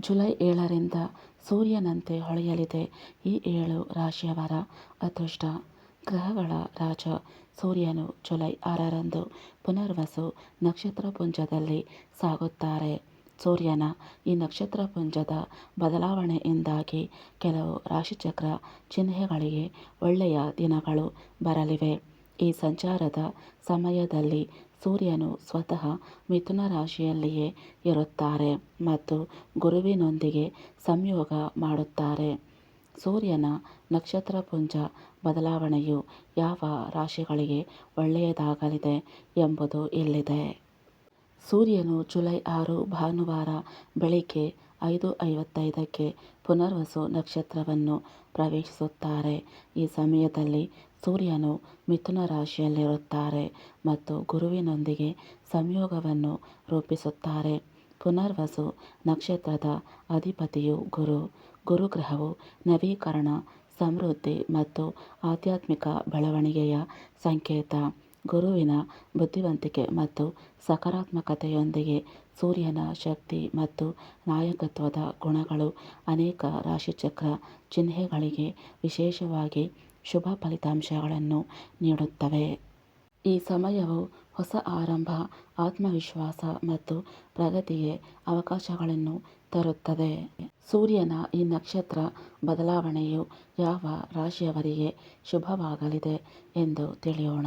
July ಏಳರಿಂದ ಸೂರ್ಯನಂತೆ ಹೊಳೆಯಲಿದೆ. ಈ ಏಳು ರಾಶಿಯವರ ಅದೃಷ್ಟ. ಗ್ರಹಗಳ ರಾಜ ಸೂರ್ಯನು ಜುಲೈ ಆರರಂದು ಪುನರ್ವಸು ನಕ್ಷತ್ರಪುಂಜದಲ್ಲಿ ಸಾಗುತ್ತಾರೆ. ಸೂರ್ಯನ ಈ ನಕ್ಷತ್ರಪುಂಜದ ಬದಲಾವಣೆಯಿಂದಾಗಿ ಕೆಲವು ರಾಶಿಚಕ್ರ ಚಿಹ್ನೆಗಳಿಗೆ ಒಳ್ಳೆಯ ದಿನಗಳು ಬರಲಿವೆ. ಈ ಸಂಚಾರದ ಸಮಯದಲ್ಲಿ ಸೂರ್ಯನು ಸ್ವತಃ ಮಿಥುನ ರಾಶಿಯಲ್ಲಿಯೇ ಇರುತ್ತಾರೆ ಮತ್ತು ಗುರುವಿನೊಂದಿಗೆ ಸಂಯೋಗ ಮಾಡುತ್ತಾರೆ. ಸೂರ್ಯನ ನಕ್ಷತ್ರಪುಂಜ ಬದಲಾವಣೆಯು ಯಾವ ರಾಶಿಗಳಿಗೆ ಒಳ್ಳೆಯದಾಗಲಿದೆ ಎಂಬುದು ಇಲ್ಲಿದೆ. ಸೂರ್ಯನು ಜುಲೈ ಆರು ಭಾನುವಾರ ಬೆಳಿಗ್ಗೆ ಐದು ಐವತ್ತೈದಕ್ಕೆ ಪುನರ್ವಸು ನಕ್ಷತ್ರವನ್ನು ಪ್ರವೇಶಿಸುತ್ತಾರೆ. ಈ ಸಮಯದಲ್ಲಿ ಸೂರ್ಯನು ಮಿಥುನ ರಾಶಿಯಲ್ಲಿರುತ್ತಾರೆ ಮತ್ತು ಗುರುವಿನೊಂದಿಗೆ ಸಂಯೋಗವನ್ನು ರೂಪಿಸುತ್ತಾರೆ. ಪುನರ್ವಸು ನಕ್ಷತ್ರದ ಅಧಿಪತಿಯು ಗುರು. ಗುರುಗ್ರಹವು ನವೀಕರಣ, ಸಮೃದ್ಧಿ ಮತ್ತು ಆಧ್ಯಾತ್ಮಿಕ ಬೆಳವಣಿಗೆಯ ಸಂಕೇತ. ಗುರುವಿನ ಬುದ್ಧಿವಂತಿಕೆ ಮತ್ತು ಸಕಾರಾತ್ಮಕತೆಯೊಂದಿಗೆ ಸೂರ್ಯನ ಶಕ್ತಿ ಮತ್ತು ನಾಯಕತ್ವದ ಗುಣಗಳು ಅನೇಕ ರಾಶಿಚಕ್ರ ಚಿಹ್ನೆಗಳಿಗೆ ವಿಶೇಷವಾಗಿ ಶುಭ ಫಲಿತಾಂಶಗಳನ್ನು ನೀಡುತ್ತವೆ. ಈ ಸಮಯವು ಹೊಸ ಆರಂಭ, ಆತ್ಮವಿಶ್ವಾಸ ಮತ್ತು ಪ್ರಗತಿಗೆ ಅವಕಾಶಗಳನ್ನು ತರುತ್ತದೆ. ಸೂರ್ಯನ ಈ ನಕ್ಷತ್ರ ಬದಲಾವಣೆಯು ಯಾವ ರಾಶಿಯವರಿಗೆ ಶುಭವಾಗಲಿದೆ ಎಂದು ತಿಳಿಯೋಣ.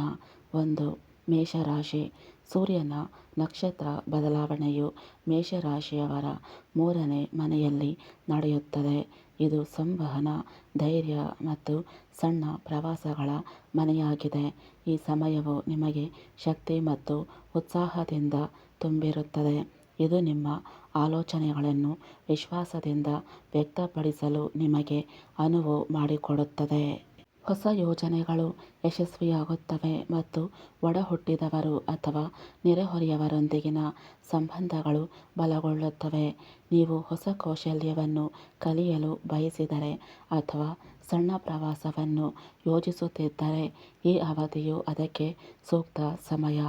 ಒಂದು ಮೇಷರಾಶಿ. ಸೂರ್ಯನ ನಕ್ಷತ್ರ ಬದಲಾವಣೆಯು ಮೇಷರಾಶಿಯವರ ಮೂರನೇ ಮನೆಯಲ್ಲಿ ನಡೆಯುತ್ತದೆ. ಇದು ಸಂವಹನ, ಧೈರ್ಯ ಮತ್ತು ಸಣ್ಣ ಪ್ರವಾಸಗಳ ಮನೆಯಾಗಿದೆ. ಈ ಸಮಯವು ನಿಮಗೆ ಶಕ್ತಿ ಮತ್ತು ಉತ್ಸಾಹದಿಂದ ತುಂಬಿರುತ್ತದೆ. ಇದು ನಿಮ್ಮ ಆಲೋಚನೆಗಳನ್ನು ವಿಶ್ವಾಸದಿಂದ ವ್ಯಕ್ತಪಡಿಸಲು ನಿಮಗೆ ಅನುವು ಮಾಡಿಕೊಡುತ್ತದೆ. ಹೊಸ ಯೋಜನೆಗಳು ಯಶಸ್ವಿಯಾಗುತ್ತವೆ ಮತ್ತು ಒಡಹುಟ್ಟಿದವರು ಅಥವಾ ನೆರೆಹೊರೆಯವರೊಂದಿಗಿನ ಸಂಬಂಧಗಳು ಬಲಗೊಳ್ಳುತ್ತವೆ. ನೀವು ಹೊಸ ಕೌಶಲ್ಯವನ್ನು ಕಲಿಯಲು ಬಯಸಿದರೆ ಅಥವಾ ಸಣ್ಣ ಪ್ರವಾಸವನ್ನು ಯೋಜಿಸುತ್ತಿದ್ದರೆ ಈ ಅವಧಿಯು ಅದಕ್ಕೆ ಸೂಕ್ತ ಸಮಯ.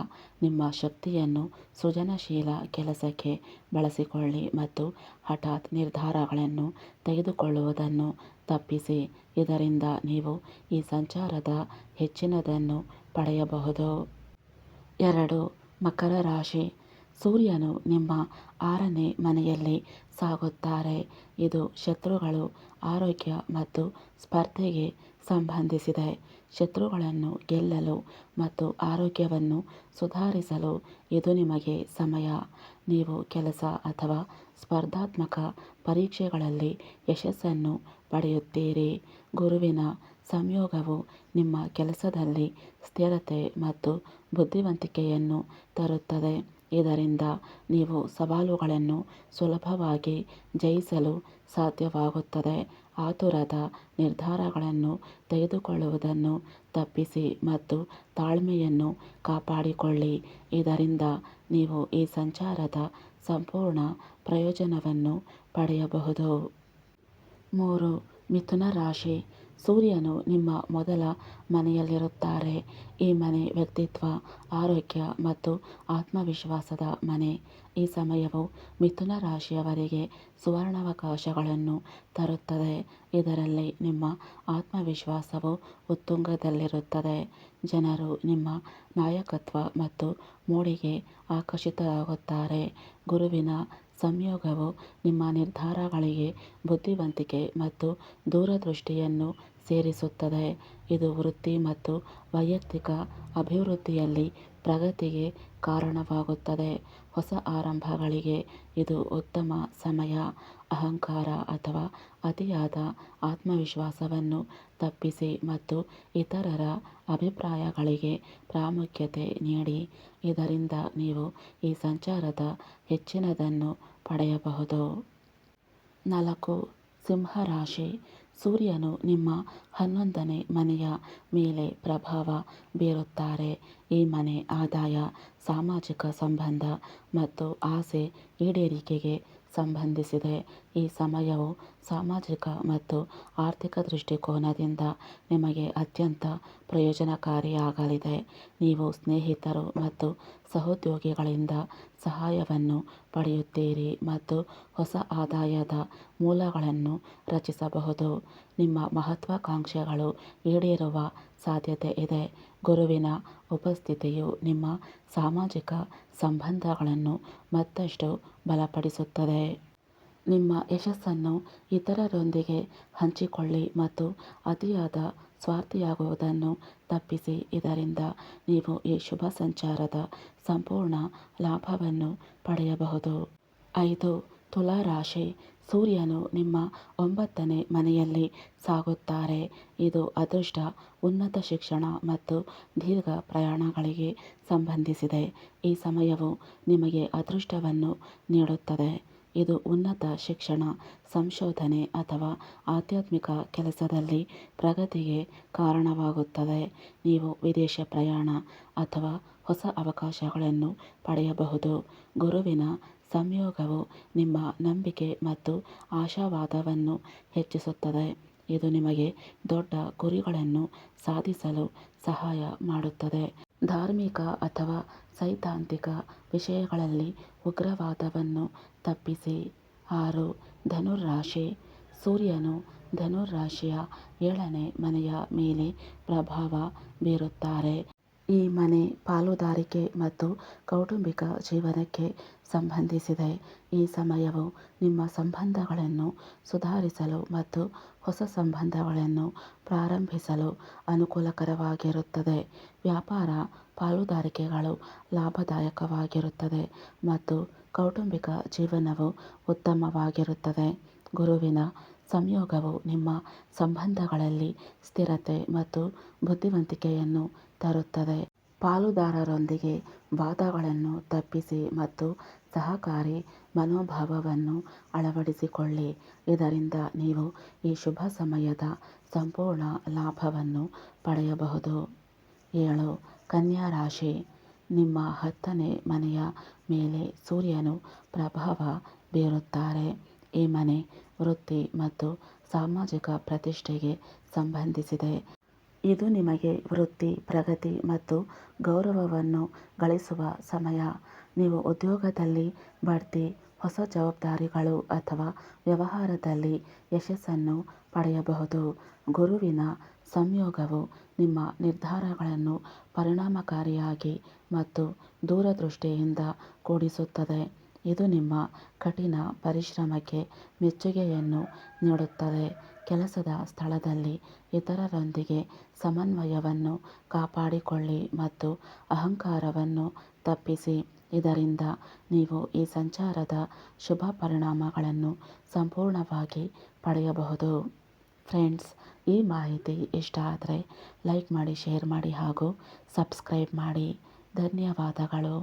ನಿಮ್ಮ ಶಕ್ತಿಯನ್ನು ಸೃಜನಶೀಲ ಕೆಲಸಕ್ಕೆ ಬಳಸಿಕೊಳ್ಳಿ ಮತ್ತು ಹಠಾತ್ ನಿರ್ಧಾರಗಳನ್ನು ತೆಗೆದುಕೊಳ್ಳುವುದನ್ನು ತಪ್ಪಿಸಿ. ಇದರಿಂದ ನೀವು ಈ ಸಂಚಾರದ ಹೆಚ್ಚಿನದನ್ನು ಪಡೆಯಬಹುದು. ಎರಡು. ಮಕರ ರಾಶಿ. ಸೂರ್ಯನು ನಿಮ್ಮ ಆರನೇ ಮನೆಯಲ್ಲಿ ಸಾಗುತ್ತಾರೆ. ಇದು ಶತ್ರುಗಳು ಆರೋಗ್ಯ ಮತ್ತು ಸ್ಪರ್ಧೆಗೆ ಸಂಬಂಧಿಸಿದೆ. ಶತ್ರುಗಳನ್ನು ಗೆಲ್ಲಲು ಮತ್ತು ಆರೋಗ್ಯವನ್ನು ಸುಧಾರಿಸಲು ಇದು ನಿಮಗೆ ಸಮಯ. ನೀವು ಕೆಲಸ ಅಥವಾ ಸ್ಪರ್ಧಾತ್ಮಕ ಪರೀಕ್ಷೆಗಳಲ್ಲಿ ಯಶಸ್ಸನ್ನು ಪಡೆಯುತ್ತೀರಿ. ಗುರುವಿನ ಸಂಯೋಗವು ನಿಮ್ಮ ಕೆಲಸದಲ್ಲಿ ಸ್ಥಿರತೆ ಮತ್ತು ಬುದ್ಧಿವಂತಿಕೆಯನ್ನು ತರುತ್ತದೆ. ಇದರಿಂದ ನೀವು ಸವಾಲುಗಳನ್ನು ಸುಲಭವಾಗಿ ಜಯಿಸಲು ಸಾಧ್ಯವಾಗುತ್ತದೆ. ಆತುರದ ನಿರ್ಧಾರಗಳನ್ನು ತೆಗೆದುಕೊಳ್ಳುವುದನ್ನು ತಪ್ಪಿಸಿ ಮತ್ತು ತಾಳ್ಮೆಯನ್ನು ಕಾಪಾಡಿಕೊಳ್ಳಿ. ಇದರಿಂದ ನೀವು ಈ ಸಂಚಾರದ ಸಂಪೂರ್ಣ ಪ್ರಯೋಜನವನ್ನು ಪಡೆಯಬಹುದು. ಮೂರು, ಮಿಥುನ ರಾಶಿ. ಸೂರ್ಯನು ನಿಮ್ಮ ಮೊದಲ ಮನೆಯಲ್ಲಿರುತ್ತಾರೆ. ಈ ಮನೆ ವ್ಯಕ್ತಿತ್ವ, ಆರೋಗ್ಯ ಮತ್ತು ಆತ್ಮವಿಶ್ವಾಸದ ಮನೆ. ಈ ಸಮಯವು ಮಿಥುನ ರಾಶಿಯವರಿಗೆ ಸುವರ್ಣಾವಕಾಶಗಳನ್ನು ತರುತ್ತದೆ. ಇದರಲ್ಲಿ ನಿಮ್ಮ ಆತ್ಮವಿಶ್ವಾಸವು ಉತ್ತುಂಗದಲ್ಲಿರುತ್ತದೆ. ಜನರು ನಿಮ್ಮ ನಾಯಕತ್ವ ಮತ್ತು ಮೋಡಿಗೆ ಆಕರ್ಷಿತರಾಗುತ್ತಾರೆ. ಗುರುವಿನ ಸಂಯೋಗವು ನಿಮ್ಮ ನಿರ್ಧಾರಗಳಿಗೆ ಬುದ್ಧಿವಂತಿಕೆ ಮತ್ತು ದೂರದೃಷ್ಟಿಯನ್ನು ಸೇರಿಸುತ್ತದೆ. ಇದು ವೃತ್ತಿ ಮತ್ತು ವೈಯಕ್ತಿಕ ಅಭಿವೃದ್ಧಿಯಲ್ಲಿ ಪ್ರಗತಿಗೆ ಕಾರಣವಾಗುತ್ತದೆ. ಹೊಸ ಆರಂಭಗಳಿಗೆ ಇದು ಉತ್ತಮ ಸಮಯ. ಅಹಂಕಾರ ಅಥವಾ ಅತಿಯಾದ ಆತ್ಮವಿಶ್ವಾಸವನ್ನು ತಪ್ಪಿಸಿ ಮತ್ತು ಇತರರ ಅಭಿಪ್ರಾಯಗಳಿಗೆ ಪ್ರಾಮುಖ್ಯತೆ ನೀಡಿ. ಇದರಿಂದ ನೀವು ಈ ಸಂಚಾರದ ಹೆಚ್ಚಿನದನ್ನು ಪಡೆಯಬಹುದು. ನಾಲ್ಕು, ಸಿಂಹರಾಶಿ. ಸೂರ್ಯನು ನಿಮ್ಮ ಹನ್ನೊಂದನೇ ಮನೆಯ ಮೇಲೆ ಪ್ರಭಾವ ಬೀರುತ್ತಾರೆ. ಈ ಮನೆ ಆದಾಯ, ಸಾಮಾಜಿಕ ಸಂಬಂಧ ಮತ್ತು ಆಸೆ ಈಡೇರಿಕೆಗೆ ಸಂಬಂಧಿಸಿದೆ. ಈ ಸಮಯವು ಸಾಮಾಜಿಕ ಮತ್ತು ಆರ್ಥಿಕ ದೃಷ್ಟಿಕೋನದಿಂದ ನಿಮಗೆ ಅತ್ಯಂತ ಪ್ರಯೋಜನಕಾರಿಯಾಗಲಿದೆ. ನೀವು ಸ್ನೇಹಿತರು ಮತ್ತು ಸಹೋದ್ಯೋಗಿಗಳಿಂದ ಸಹಾಯವನ್ನು ಪಡೆಯುತ್ತೀರಿ ಮತ್ತು ಹೊಸ ಆದಾಯದ ಮೂಲಗಳನ್ನು ರಚಿಸಬಹುದು. ನಿಮ್ಮ ಮಹತ್ವಾಕಾಂಕ್ಷೆಗಳು ಈಡೇರುವ ಸಾಧ್ಯತೆ ಇದೆ. ಗುರುವಿನ ಉಪಸ್ಥಿತಿಯು ನಿಮ್ಮ ಸಾಮಾಜಿಕ ಸಂಬಂಧಗಳನ್ನು ಮತ್ತಷ್ಟು ಬಲಪಡಿಸುತ್ತದೆ. ನಿಮ್ಮ ಯಶಸ್ಸನ್ನು ಇತರರೊಂದಿಗೆ ಹಂಚಿಕೊಳ್ಳಿ ಮತ್ತು ಅತಿಯಾದ ಸ್ವಾರ್ಥಿಯಾಗುವುದನ್ನು ತಪ್ಪಿಸಿ. ಇದರಿಂದ ನೀವು ಈ ಶುಭ ಸಂಚಾರದ ಸಂಪೂರ್ಣ ಲಾಭವನ್ನು ಪಡೆಯಬಹುದು. ಐದು ತುಲಾ ರಾಶಿ ಸೂರ್ಯನು ನಿಮ್ಮ ಒಂಬತ್ತನೇ ಮನೆಯಲ್ಲಿ ಸಾಗುತ್ತಾರೆ. ಇದು ಅದೃಷ್ಟ, ಉನ್ನತ ಶಿಕ್ಷಣ ಮತ್ತು ದೀರ್ಘ ಪ್ರಯಾಣಗಳಿಗೆ ಸಂಬಂಧಿಸಿದೆ. ಈ ಸಮಯವು ನಿಮಗೆ ಅದೃಷ್ಟವನ್ನು ನೀಡುತ್ತದೆ. ಇದು ಉನ್ನತ ಶಿಕ್ಷಣ, ಸಂಶೋಧನೆ ಅಥವಾ ಆಧ್ಯಾತ್ಮಿಕ ಕೆಲಸದಲ್ಲಿ ಪ್ರಗತಿಗೆ ಕಾರಣವಾಗುತ್ತದೆ. ನೀವು ವಿದೇಶ ಪ್ರಯಾಣ ಅಥವಾ ಹೊಸ ಅವಕಾಶಗಳನ್ನು ಪಡೆಯಬಹುದು. ಗುರುವಿನ ಸಂಯೋಗವು ನಿಮ್ಮ ನಂಬಿಕೆ ಮತ್ತು ಆಶಾವಾದವನ್ನು ಹೆಚ್ಚಿಸುತ್ತದೆ. ಇದು ನಿಮಗೆ ದೊಡ್ಡ ಗುರಿಗಳನ್ನು ಸಾಧಿಸಲು ಸಹಾಯ ಮಾಡುತ್ತದೆ. ಧಾರ್ಮಿಕ ಅಥವಾ ಸೈದ್ಧಾಂತಿಕ ವಿಷಯಗಳಲ್ಲಿ ಉಗ್ರವಾದವನ್ನು ತಪ್ಪಿಸಿ. ಆರು ಧನುರಾಶಿ ಸೂರ್ಯನು ಧನುರಾಶಿಯ ಏಳನೇ ಮನೆಯ ಮೇಲೆ ಪ್ರಭಾವ ಬೀರುತ್ತಾರೆ. ಈ ಮನೆ ಪಾಲುದಾರಿಕೆ ಮತ್ತು ಕೌಟುಂಬಿಕ ಜೀವನಕ್ಕೆ ಸಂಬಂಧಿಸಿದೆ. ಈ ಸಮಯವು ನಿಮ್ಮ ಸಂಬಂಧಗಳನ್ನು ಸುಧಾರಿಸಲು ಮತ್ತು ಹೊಸ ಸಂಬಂಧಗಳನ್ನು ಪ್ರಾರಂಭಿಸಲು ಅನುಕೂಲಕರವಾಗಿರುತ್ತದೆ. ವ್ಯಾಪಾರ ಪಾಲುದಾರಿಕೆಗಳು ಲಾಭದಾಯಕವಾಗಿರುತ್ತದೆ ಮತ್ತು ಕೌಟುಂಬಿಕ ಜೀವನವು ಉತ್ತಮವಾಗಿರುತ್ತದೆ. ಗುರುವಿನ ಸಂಯೋಗವು ನಿಮ್ಮ ಸಂಬಂಧಗಳಲ್ಲಿ ಸ್ಥಿರತೆ ಮತ್ತು ಬುದ್ಧಿವಂತಿಕೆಯನ್ನು ತರುತ್ತದೆ. ಪಾಲುದಾರರೊಂದಿಗೆ ವಾದಗಳನ್ನು ತಪ್ಪಿಸಿ ಮತ್ತು ಸಹಕಾರಿ ಮನೋಭಾವವನ್ನು ಅಳವಡಿಸಿಕೊಳ್ಳಿ. ಇದರಿಂದ ನೀವು ಈ ಶುಭ ಸಮಯದ ಸಂಪೂರ್ಣ ಲಾಭವನ್ನು ಪಡೆಯಬಹುದು. ಏಳು. ಕನ್ಯಾ ರಾಶಿ. ನಿಮ್ಮ ಹತ್ತನೇ ಮನೆಯ ಮೇಲೆ ಸೂರ್ಯನು ಪ್ರಭಾವ ಬೀರುತ್ತಾರೆ. ಈ ಮನೆ ವೃತ್ತಿ ಮತ್ತು ಸಾಮಾಜಿಕ ಪ್ರತಿಷ್ಠೆಗೆ ಸಂಬಂಧಿಸಿದೆ. ಇದು ನಿಮಗೆ ವೃತ್ತಿ, ಪ್ರಗತಿ ಮತ್ತು ಗೌರವವನ್ನು ಗಳಿಸುವ ಸಮಯ. ನೀವು ಉದ್ಯೋಗದಲ್ಲಿ ಬಡ್ತಿ, ಹೊಸ ಜವಾಬ್ದಾರಿಗಳು ಅಥವಾ ವ್ಯವಹಾರದಲ್ಲಿ ಯಶಸ್ಸನ್ನು ಪಡೆಯಬಹುದು. ಗುರುವಿನ ಸಂಯೋಗವು ನಿಮ್ಮ ನಿರ್ಧಾರಗಳನ್ನು ಪರಿಣಾಮಕಾರಿಯಾಗಿ ಮತ್ತು ದೂರದೃಷ್ಟಿಯಿಂದ ಕೂಡಿಸುತ್ತದೆ. ಇದು ನಿಮ್ಮ ಕಠಿಣ ಪರಿಶ್ರಮಕ್ಕೆ ಮೆಚ್ಚುಗೆಯನ್ನು ನೀಡುತ್ತದೆ. ಕೆಲಸದ ಸ್ಥಳದಲ್ಲಿ ಇತರರೊಂದಿಗೆ ಸಮನ್ವಯವನ್ನು ಕಾಪಾಡಿಕೊಳ್ಳಿ ಮತ್ತು ಅಹಂಕಾರವನ್ನು ತಪ್ಪಿಸಿ. ಇದರಿಂದ ನೀವು ಈ ಸಂಚಾರದ ಶುಭ ಪರಿಣಾಮಗಳನ್ನು ಸಂಪೂರ್ಣವಾಗಿ ಪಡೆಯಬಹುದು. ಫ್ರೆಂಡ್ಸ್, ಈ ಮಾಹಿತಿ ಇಷ್ಟ ಆದರೆ ಲೈಕ್ ಮಾಡಿ, ಶೇರ್ ಮಾಡಿ ಹಾಗೂ ಸಬ್ಸ್ಕ್ರೈಬ್ ಮಾಡಿ. ಧನ್ಯವಾದಗಳು.